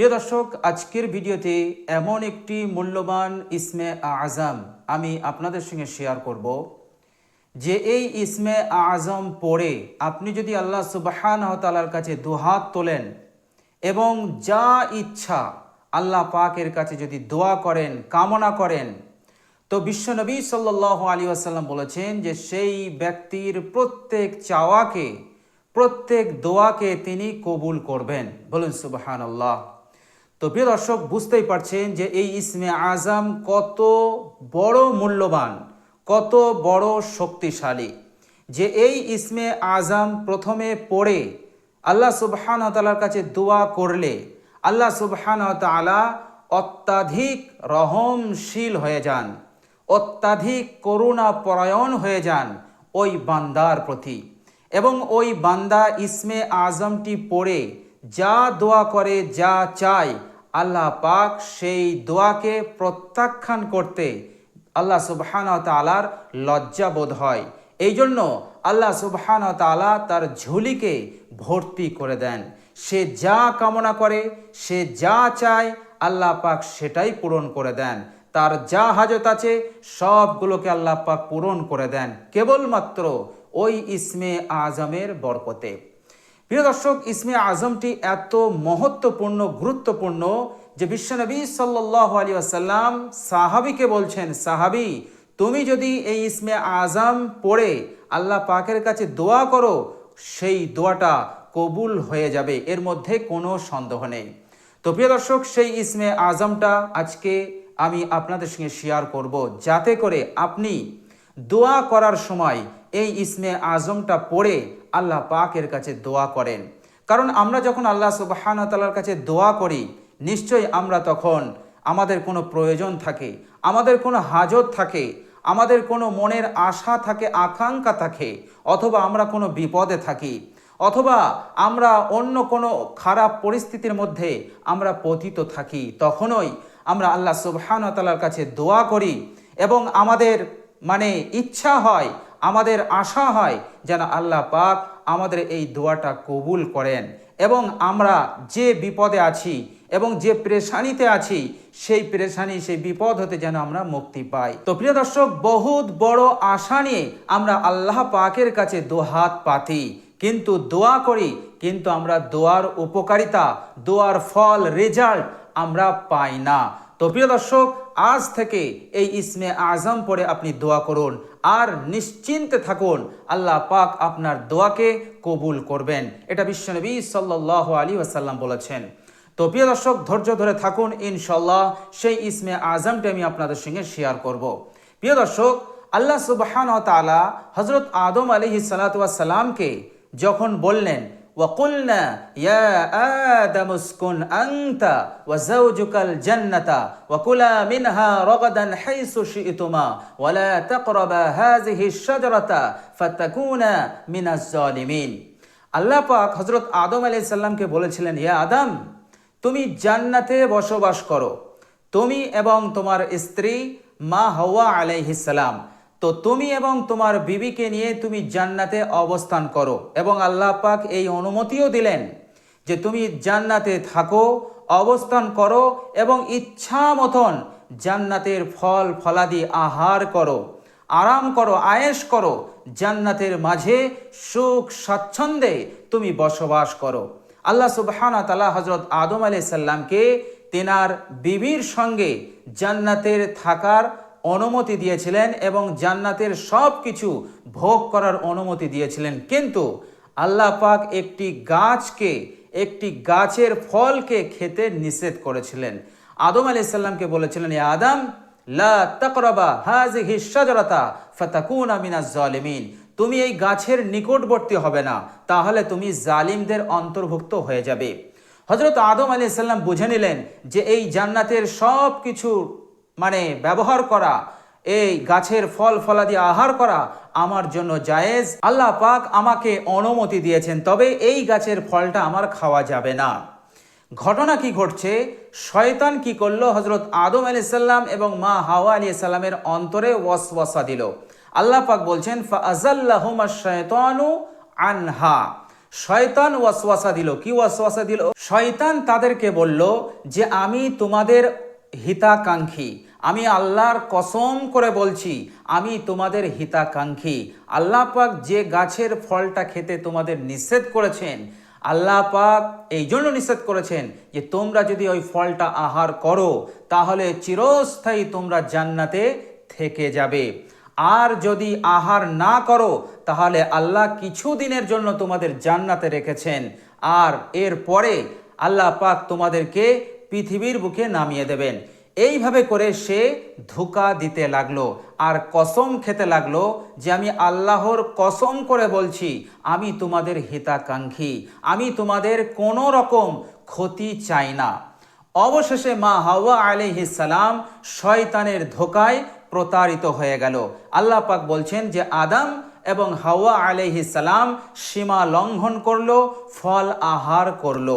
প্রিয় দর্শক, আজকের ভিডিওতে এমন একটি মূল্যবান ইসমে আজম আমি আপনাদের সঙ্গে শেয়ার করব, যে এই ইসমে আজম পড়ে আপনি যদি আল্লাহ সুবাহান তালার কাছে দুহাত তোলেন এবং যা ইচ্ছা আল্লাহ পাকের কাছে যদি দোয়া করেন, কামনা করেন, তো বিশ্বনবী সাল্লাহ আলী আসাল্লাম বলেছেন যে সেই ব্যক্তির প্রত্যেক চাওয়াকে, প্রত্যেক দোয়াকে তিনি কবুল করবেন। বলুন সুবাহান আল্লাহ তো প্রিয় দর্শক, বুঝতেই পারছেন যে এই ইসমে আজম কত বড় মূল্যবান, কত বড় শক্তিশালী যে এই ইসমে আজম প্রথমে পড়ে আল্লাহ সুবহান তালার কাছে দোয়া করলে আল্লাহ সুবহান তালা অত্যাধিক রহমশীল হয়ে যান, অত্যাধিক করুণা পরায়ণ হয়ে যান ওই বান্দার প্রতি। এবং ওই বান্দা ইসমে আজমটি পড়ে যা দোয়া করে, যা চায় আল্লাহ পাক সেই দোয়াকে প্রত্যাখ্যান করতে আল্লাহ সুবহান তালার লজ্জা বোধ হয়। এই জন্য আল্লাহ সুবহান তালা তার ঝুলিকে ভর্তি করে দেন। সে যা কামনা করে, সে যা চায়, আল্লাহ পাক সেটাই পূরণ করে দেন। তার যা হাজত আছে, সবগুলোকে আল্লাহ পাক পূরণ করে দেন। কেবলমাত্র ওই ইসমে আজমের বরকতে। প্রিয় দর্শক, ইসমে আজমটি এত মহত্বপূর্ণ, গুরুত্বপূর্ণ যে বিশ্বনবী সাল্লাহ আলী আসাল্লাম সাহাবিকে বলছেন, সাহাবি, তুমি যদি এই ইসমে আজম পড়ে আল্লাহ পাকের কাছে দোয়া করো, সেই দোয়াটা কবুল হয়ে যাবে, এর মধ্যে কোনো সন্দেহ নেই। তো প্রিয় দর্শক, সেই ইসমে আজমটা আজকে আমি আপনাদের সঙ্গে শেয়ার করব, যাতে করে আপনি দোয়া করার সময় এই ইসমে আজমটা পড়ে আল্লাহ পাকের কাছে দোয়া করেন। কারণ আমরা যখন আল্লাহ সুবাহান তালার কাছে দোয়া করি, নিশ্চয়ই আমরা তখন আমাদের কোনো প্রয়োজন থাকে, আমাদের কোনো হাজত থাকে, আমাদের কোনো মনের আশা থাকে, আকাঙ্ক্ষা থাকে, অথবা আমরা কোনো বিপদে থাকি, অথবা আমরা অন্য কোনো খারাপ পরিস্থিতির মধ্যে আমরা পতিত থাকি, তখনই আমরা আল্লাহ সুবহান তালার কাছে দোয়া করি এবং আমাদের মানে ইচ্ছা হয় আমাদের আশা হয় যেন আল্লাহ পাক আমাদের এই দোয়াটা কবুল করেন। এবং আমরা যে বিপদে আছি এবং যে প্রেশানিতে আছি, সেই প্রেশানি, সেই বিপদ হতে যেন আমরা মুক্তি পাই। তো প্রিয় দর্শক, বহুত বড় আশা নিয়ে আমরা আল্লাহ পাকের কাছে দোহাত পাতি। কিন্তু দোয়া করি, কিন্তু আমরা দোয়ার উপকারিতা, দোয়ার ফল, রেজাল্ট আমরা পাই না। তো প্রিয় দর্শক আজ থেকে এই ইসমে আজম পরে আপনি দোয়া করুন আর নিশ্চিন্তে থাকুন, আল্লাহ পাক আপনার দোয়াকে কবুল করবেন এটা বিশ্বনবী সাল্লাহ আলী আসাল্লাম বলেছেন তো প্রিয় দর্শক, ধৈর্য ধরে থাকুন ইনশাল্লাহ সেই ইসমে আজমটি আমি আপনাদের সঙ্গে শেয়ার করব। প্রিয় দর্শক, আল্লাহ সুবাহান তালা হজরত আদম আলী সালাতামকে যখন বললেন وقلنا يا آدم اسكن أنت وزوجك الجنة وكلا منها رغدا حيث شئتما ولا تقربا هذه الشجرة فتكونا من الظالمين আল্লাহ পাক হজরত আদম আলি সাল্লামকে বলেছিলেন ইয়া আদম তুমি জান্নাতে বসবাস করো তুমি এবং তোমার স্ত্রী মা হওয়া আলাইহিসালাম তো তুমি এবং তোমার বিবিকে নিয়ে তুমি জান্নাতে অবস্থান করো এবং আল্লাহ পাক এই অনুমতিও দিলেন যে তুমি জান্নাতে থাকো, অবস্থান করো এবং ইচ্ছা মতন জান্নাতের ফল, ফলাদি আহার করো, আরাম করো আয়েস করো, জান্নাতের মাঝে সুখ, স্বাচ্ছন্দ্যে তুমি বসবাস করো। আল্লাহ সুবহানা তালা হজরত আদম আলি সাল্লামকে তেনার বিবির সঙ্গে জান্নাতের থাকার অনুমতি দিয়েছিলেন এবং জান্নাতের সব কিছু ভোগ করার অনুমতি দিয়েছিলেন। কিন্তু আল্লাহ পাক একটি গাছকে, একটি গাছের ফলকে খেতে নিষেধ করেছিলেন। আদম আলি সাল্লামকে বলেছিলেন, এ আদম, লা তাকরাবা হাজিহি শাজারাতা ফাতাকুনা মিনাজ জালিমিন তুমি এই গাছের নিকটবর্তী হবে না, তাহলে তুমি জালিমদের অন্তর্ভুক্ত হয়ে যাবে। হজরত আদম আলী সাল্লাম বুঝে নিলেন যে এই জান্নাতের সব কিছু মানে ব্যবহার করা, এই গাছের ফল ফলাদি আহার করা আমার জন্য জায়েজ। আল্লাহ পাক আমাকে অনুমতি দিয়েছেন, তবে এই গাছের ফলটা আমার খাওয়া যাবে না। ঘটনা কি ঘটছে? শয়তান কি করল? হজরত আদম আলি সাল্লাম এবং মা হাওয়া আলী সাল্লামের অন্তরে ওয়াসওয়াসা দিল। আল্লাহ পাক বলছেন শয়তানু আনহা। শয়তান ওয়াসওয়াসা দিল। কি ওয়াসওয়াসা দিল? শয়তান তাদেরকে বলল যে, আমি তোমাদের হিতাকাঙ্ক্ষী। আমি আল্লাহর কসম করে বলছি, আমি তোমাদের হিতাকাঙ্ক্ষী। আল্লাহ পাক যে গাছের ফলটা খেতে তোমাদের নিষেধ করেছেন, আল্লাহ পাক এই জন্য নিষেধ করেছেন যে তোমরা যদি ওই ফলটা আহার করো, তাহলে চিরস্থায়ী তোমরা জান্নাতে থেকে যাবে। আর যদি আহার না করো, তাহলে আল্লাহ কিছু দিনের জন্য তোমাদের জান্নাতে রেখেছেন। আর এর পরে আল্লাহ পাক তোমাদেরকে পৃথিবীর বুকে নামিয়ে দেবেন। এইভাবে করে সে ধোকা দিতে লাগল আর কসম খেতে লাগল যে আমি আল্লাহর কসম করে বলছি, আমি তোমাদের হিতাকাঙ্ক্ষী, আমি তোমাদের কোনো রকম ক্ষতি চাই না। অবশেষে মা হাওয়া আলাইহিস সালাম শয়তানের ধোকায় প্রতারিত হয়ে গেল। আল্লাহ পাক বলছেন যে আদাম এবং হাওয়া আলাইহিস সালাম সীমা লঙ্ঘন করল, ফল আহার করল।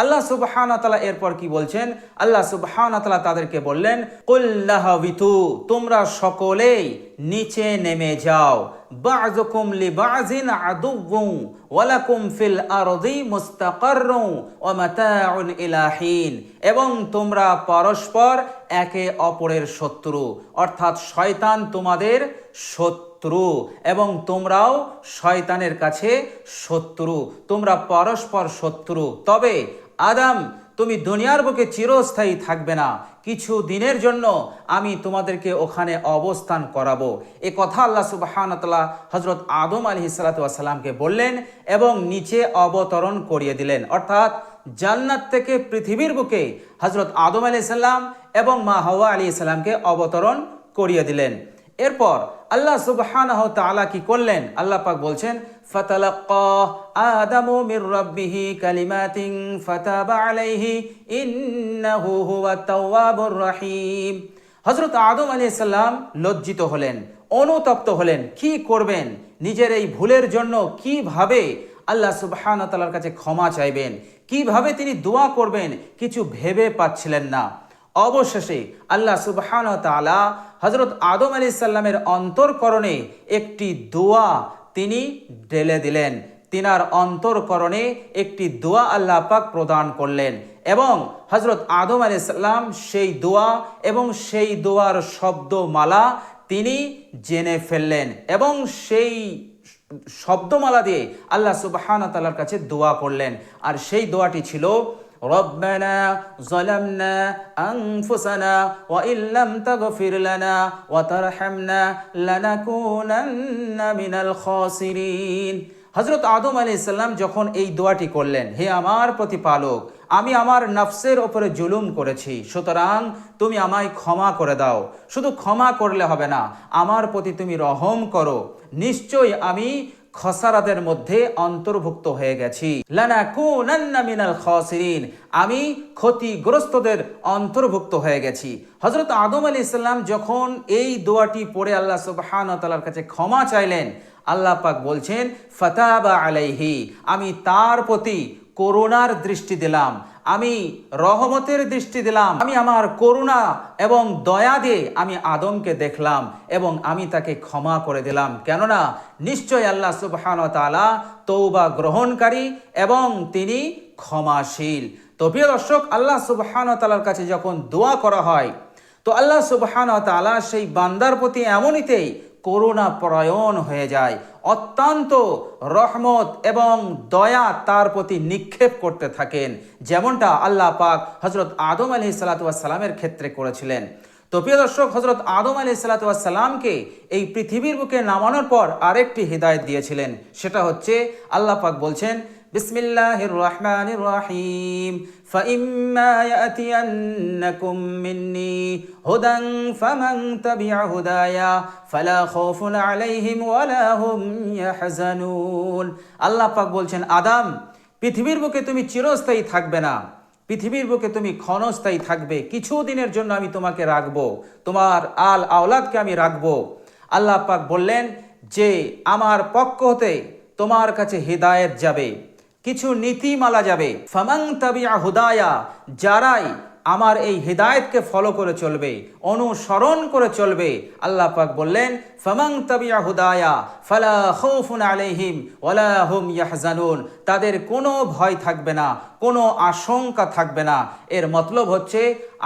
আল্লাহ সুবহানাতালা এরপর কি বলছেন? আল্লাহ সুবহানাতালা তাদেরকে বললেন কুল্লাহবিতু তোমরা সকলেই নিচে নেমে যাও। বাযুকুম লিবাযিন আদুউউ ওয়ালাকুম ফিল আরদি মুস্তাকাররু, ওয়া মাতাউন ইলা হিন। এবং তোমরা পরস্পর একে অপরের শত্রু, অর্থাৎ শয়তান তোমাদের শত্রু, এবং তোমরাও শয়তানের কাছে শত্রু, তোমরা পরস্পর শত্রু। তবে আদাম, তুমি দুনিয়ার বুকে চিরস্থায়ী থাকবে না। কিছু দিনের জন্য আমি তোমাদেরকে ওখানে অবস্থান করাবো। এ কথা আল্লাহ সুবাহানতাল্লাহ হজরত আদম আলী সালাতামকে বললেন এবং নিচে অবতরণ করিয়ে দিলেন। অর্থাৎ জান্নাত থেকে পৃথিবীর বুকে হজরত আদম আলি সাল্লাম এবং মা হাওয়া আলী সাল্লামকে অবতরণ করিয়ে দিলেন। এরপর আল্লাহ সুবহানাহু তাআলা কি করলেন? আল্লাহ পাক বলছেন, ফাতালাক্কা আদামু মির রাব্বিহি কালিমাতিন ফাতাবা আলাইহি ইন্নাহু হুয়াত তাওয়াবুর রহিম। হযরত আদম আলাইহিস সালাম লজ্জিত হলেন, অনুতপ্ত হলেন, কি করবেন? নিজের এই ভুলের জন্য কীভাবে আল্লাহ সুবহান তাআলার কাছে ক্ষমা চাইবেন? কীভাবে তিনি দোয়া করবেন? কিছু ভেবে পাচ্ছিলেন না। অবশেষে আল্লাহ সুবহান হজরত আদম আলি সাল্লামের অন্তরকরণে একটি দোয়া তিনি ঢেলে দিলেন। তিনার অন্তরকরণে একটি দোয়া আল্লাহ পাক প্রদান করলেন এবং হজরত আদম আলি সাল্লাম সেই দোয়া এবং সেই দোয়ার শব্দমালা তিনি জেনে ফেললেন এবং সেই শব্দমালা দিয়ে আল্লাহ সুবহান তালার কাছে দোয়া করলেন। আর সেই দোয়াটি ছিল ربنا ظلمنا أنفسنا وإن لم تغفر لنا وترحمنا لنكونن من الخاسرين হজরত আদম আলী ইসলাম যখন এই দোয়াটি করলেন হে আমার প্রতিপালক আমি আমার নফসের ওপরে জুলুম করেছি সুতরাং তুমি আমায় ক্ষমা করে দাও শুধু ক্ষমা করলে হবে না আমার প্রতি তুমি রহম করো নিশ্চয়ই আমি খসারাদের মধ্যে অন্তর্ভুক্ত হয়ে গেছি। লানাকুনান্না মিনাল খাসিরিন। আমি ক্ষতিগ্রস্তদের অন্তর্ভুক্ত হয়ে গেছি। হজরত আদম আলী ইসলাম যখন এই দোয়াটি পড়ে আল্লাহ সুবহান তালার কাছে ক্ষমা চাইলেন, আল্লাহ পাক বলছেন, ফতাবা আলাইহি। আমি তার প্রতি করুণার দৃষ্টি দিলাম। আমি রহমতের দৃষ্টি দিলাম। আমি আমার করুণা এবং দয়া দিয়ে আমি আদমকে দেখলাম এবং আমি তাকে ক্ষমা করে দিলাম। কেননা নিশ্চয় আল্লাহ সুবহান তালা তৌবা গ্রহণকারী এবং তিনি ক্ষমাশীল। তো প্রিয় দর্শক, আল্লাহ সুবহান তালার কাছে যখন দোয়া করা হয়, তো আল্লাহ সুবহান তালা সেই বান্দার প্রতি এমনিতেই করুণা প্রয়ণ হয়ে যায়। অত্যন্ত রহমত এবং দয়া তার প্রতি নিক্ষেপ করতে থাকেন, যেমনটা আল্লাহ পাক হজরত আদম আলি সালাতামের ক্ষেত্রে করেছিলেন। তো প্রিয় দর্শক হজরত আদম আলি সালাতামকে এই পৃথিবীর বুকে নামানোর পর আরেকটি হৃদায়ত দিয়েছিলেন। সেটা হচ্ছে আল্লাহ পাক বলছেন বিসমিল্লাহির রহমানির রহিম فإما يأتينكم مني هدى فمن تبع هدايا فلا خوف عليهم ولا هم يحزنون আল্লাহ পাক বলছেন আদম পৃথিবীর বুকে তুমি চিরস্থায়ী থাকবে না পৃথিবীর বুকে তুমি ক্ষণস্থায়ী থাকবে কিছু দিনের জন্য আমি তোমাকে রাখবো তোমার আল আওলাদকে আমি রাখবো আল্লাহ পাক বললেন যে আমার পক্ষ হতে তোমার কাছে হৃদায়ত যাবে কিছু নীতিমালা যাবে। ফামাং তাবিয়া হুদায়া, যারাই আমার এই হৃদায়তকে ফলো করে চলবে, অনুসরণ করে চলবে, আল্লাহ পাক বললেন ফামাং তাবিয়া হুদায়া, ফালা খৌফুন আলাইহিম ওয়ালা হুম ইয়াহজানুন। তাদের কোনো ভয় থাকবে না, কোনো আশঙ্কা থাকবে না। এর মতলব হচ্ছে,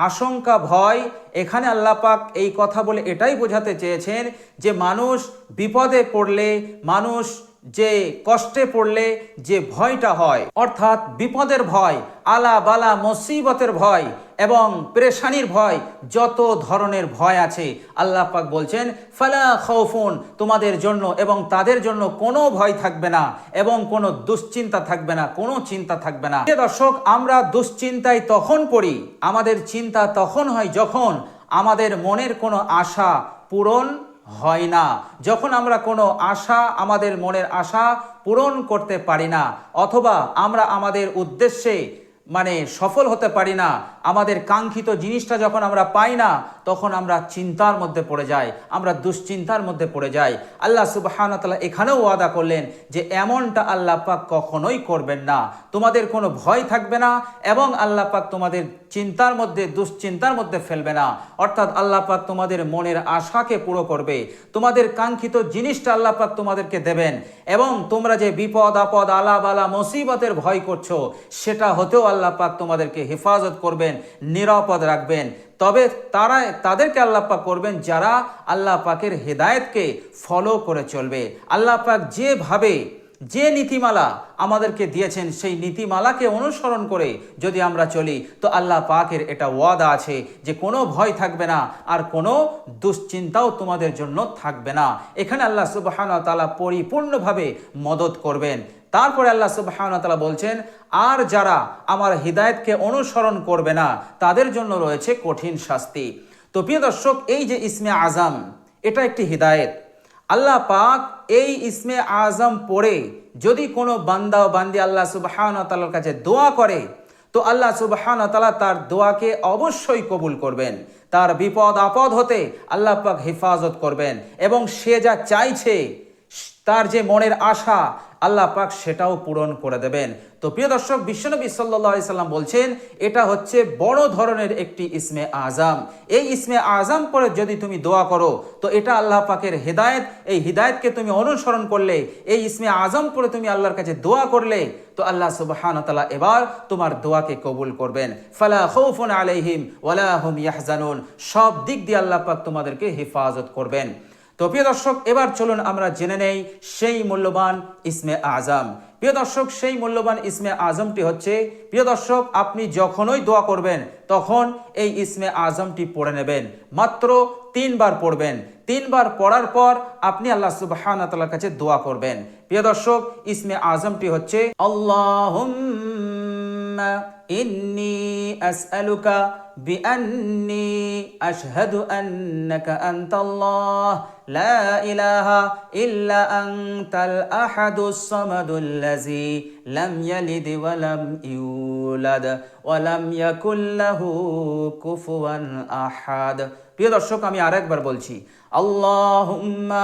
আশঙ্কা, ভয়, এখানে আল্লাহ পাক এই কথা বলে এটাই বোঝাতে চেয়েছেন যে মানুষ বিপদে পড়লে, মানুষ যে কষ্টে পড়লে যে ভয়টা হয়, অর্থাৎ বিপদের ভয়, আলা বালা মুসিবতের ভয় এবং পেরেশানির ভয়, যত ধরনের ভয় আছে, আল্লাহ পাক বলছেন, ফালা খৌফুন তোমাদের জন্য এবং তাদের জন্য কোনো ভয় থাকবে না এবং কোনো দুশ্চিন্তা থাকবে না, কোনো চিন্তা থাকবে না। দর্শক, আমরা দুশ্চিন্তায় তখন পড়ি, আমাদের চিন্তা তখন হয় যখন আমাদের মনের কোনো আশা পূরণ হয় না। যখন আমরা কোনো আশা, আমাদের মনের আশা পূরণ করতে পারি না, অথবা আমরা আমাদের উদ্দেশ্যে মানে সফল হতে পারি না, আমাদের কাঙ্ক্ষিত জিনিসটা যখন আমরা পাই না, তখন আমরা চিন্তার মধ্যে পড়ে যাই, আমরা দুশ্চিন্তার মধ্যে পড়ে যাই। আল্লাহ সুবাহানতালা এখানেও ওয়াদা করলেন যে, এমনটা আল্লাহ পাক কখনোই করবেন না। তোমাদের কোনো ভয় থাকবে না এবং আল্লাহ পাক তোমাদের চিন্তার মধ্যে, দুশ্চিন্তার মধ্যে ফেলবে না। অর্থাৎ আল্লাহ পাক তোমাদের মনের আশাকে পুরো করবে। তোমাদের কাঙ্ক্ষিত জিনিসটা আল্লাহ পাক তোমাদেরকে দেবেন এবং তোমরা যে বিপদ, আপদ, আলাপ, আলা, মুসিবতের ভয় করছ, সেটা হতেও আল্লাহ পাক তোমাদেরকে হেফাজত করবেন, নিরাপদ রাখবেন। তবে তারা, তাদেরকে আল্লাহ পাক করবেন যারা আল্লাহ পাকের হেদায়েতকে ফলো করে চলবে। আল্লাহ পাক যেভাবে যে নীতিমালা আমাদেরকে দিয়েছেন, সেই নীতিমালাকে অনুসরণ করে যদি আমরা চলি, তো আল্লাহ পাকের এটা ওয়াদা আছে যে কোনো ভয় থাকবে না, আর কোনো দুশ্চিন্তাও তোমাদের জন্য থাকবে না। এখানে আল্লাহ সুবাহান তালা পরিপূর্ণভাবে মদত করবেন। তারপরে আল্লাহ সুবাহান তালা বলছেন, আর যারা আমার হৃদায়তকে অনুসরণ করবে না, তাদের জন্য রয়েছে কঠিন শাস্তি। তো প্রিয় দর্শক, এই যে ইসমে আজম, এটা একটি হৃদায়ত। আল্লাহ পাক এই ইসমে আজম পড়ে যদি কোনো বান্দা ও বান্দি আল্লাহ সুবাহান তালার কাছে দোয়া করে, তো আল্লাহ সুবাহান তালা তার দোয়াকে অবশ্যই কবুল করবেন। তার বিপদ আপদ হতে আল্লাহ পাক হেফাজত করবেন এবং সে যা চাইছে তার যে মনের আশা, আল্লাহ পাক সেটাও পূরণ করে দেবেন। তো প্রিয় দর্শক, বিশ্বনবী সাল্লাহ সাল্লাম বলছেন, এটা হচ্ছে বড় ধরনের একটি ইসমে আজম এই ইসমে আজম পরে যদি তুমি দোয়া করো, তো এটা আল্লাহ পাকের হেদায়েত। এই হিদায়তকে তুমি অনুসরণ করলে, এই ইসমে আজম পরে তুমি আল্লাহর কাছে দোয়া করলে, তো আল্লাহ সুবাহান তালা এবার তোমার দোয়াকে কবুল করবেন। ফালা খৌফুন আলাইহিম ওয়ালাহুম ইয়াহজানুন। সব দিক দিয়ে আল্লাহ পাক তোমাদেরকে হেফাজত করবেন। তো প্রিয় দর্শক, এবার চলুন আমরা জেনে নেই সেই মূল্যবান ইসমে আজম। প্রিয় দর্শক, সেই মূল্যবান ইসমে আজমটি হচ্ছে, প্রিয় দর্শক, আপনি যখনই দোয়া করবেন, তখন এই ইসমে আজমটি পড়ে নেবেন। মাত্র তিনবার পড়বেন। তিনবার পড়ার পর আপনি আল্লাহ সুবাহান কাছে দোয়া করবেন। প্রিয় দর্শক, ইসমে আজমটি হচ্ছে আল্লাহ إني أسألك بأني أشهد أنك أنت الله لا إله إلا أنت الأحد الصمد الذي لم يلد ولم يولد ولم يكن له كفوا أحد প্রিয় দর্শক আমি আরেকবার বলছি আল্লাহুম্মা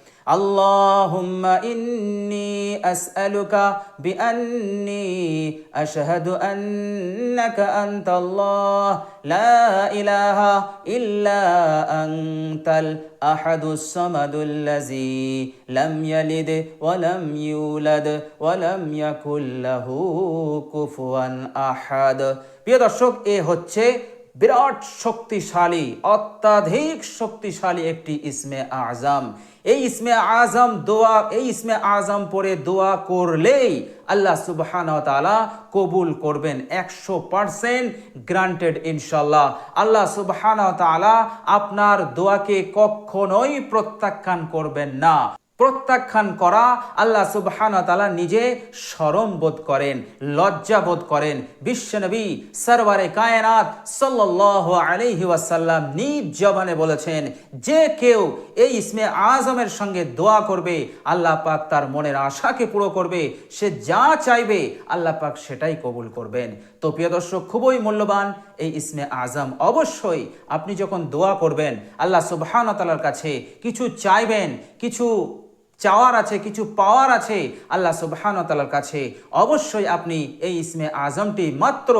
اللهم إني أسألك بأني أشهد أنك أنت الله لا إله إلا أنت الأحد الصمد الذي لم يلد ولم يولد ولم يكن له كفوا أحد প্রিয় দর্শক এ হচ্ছে বিরাট শক্তিশালী, অত্যাধিক শক্তিশালী একটি ইসমে আজম। এই ইসমে আজম দোয়া, এই ইসমে আজম পরে দোয়া করলেই আল্লাহ সুবহান কবুল করবেন একশো পারসেন্ট গ্রান্টেড ইনশাল্লাহ আল্লাহ সুবহান আপনার দোয়াকে কখনোই প্রত্যাখ্যান করবেন না। প্রত্যাখ্যান করা, আল্লাহ সুবহান তালা নিজে সরম বোধ করেন, লজ্জা বোধ করেন। বিশ্বনবী সরওয়ারে কায়নাত সাল্লাহ আলহি ওয়াসাল্লাম নিজ জবানে বলেছেন, যে কেউ এই ইসমে আজমের সঙ্গে দোয়া করবে, আল্লাহ পাক তার মনের আশাকে পুরো করবে, সে যা চাইবে, আল্লাহ পাক সেটাই কবুল করবেন। তো প্রিয় দর্শক, খুবই মূল্যবান এই ইসমে আজম। অবশ্যই আপনি যখন দোয়া করবেন, আল্লাহ সুবহান তালার কাছে কিছু চাইবেন, কিছু চাওয়ার আছে, কিছু পাওয়ার আছে আল্লাহ সুবহান তালার কাছে। অবশ্যই আপনি এই ইসমে আজমটি মাত্র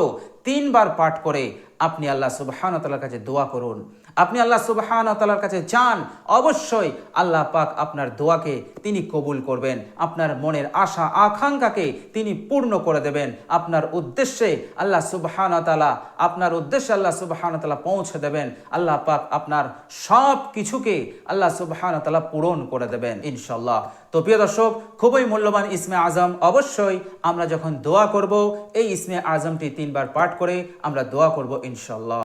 তিনবার পাঠ করে আপনি আল্লাহ সুবহান তালার কাছে দোয়া করুন। আপনি আল্লাহ সুবহান তালার কাছে চান, অবশ্যই আল্লাহ পাক আপনার দোয়াকে তিনি কবুল করবেন। আপনার মনের আশা, আকাঙ্ক্ষাকে তিনি পূর্ণ করে দেবেন। আপনার উদ্দেশ্যে আল্লাহ সুবহান তালা আপনার উদ্দেশ্যে আল্লাহ সুবহান তালা পৌঁছে দেবেন। আল্লাহ পাক আপনার সব কিছুকে আল্লাহ সুবহান তালা পূরণ করে দেবেন ইনশাল্লাহ তো প্রিয় দর্শক, খুবই মূল্যবান ইসমে আজম। অবশ্যই আমরা যখন দোয়া করব, এই ইসমে আজমটি তিনবার পাঠ করে আমরা দোয়া করব ইনশাল্লাহ।